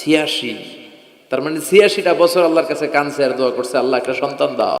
ছিয়াশি। তার মানে ছিয়াশিটা বছর আল্লাহর কাছে কানছে আর দোয়া করছে, আল্লাহ একটা সন্তান দাও।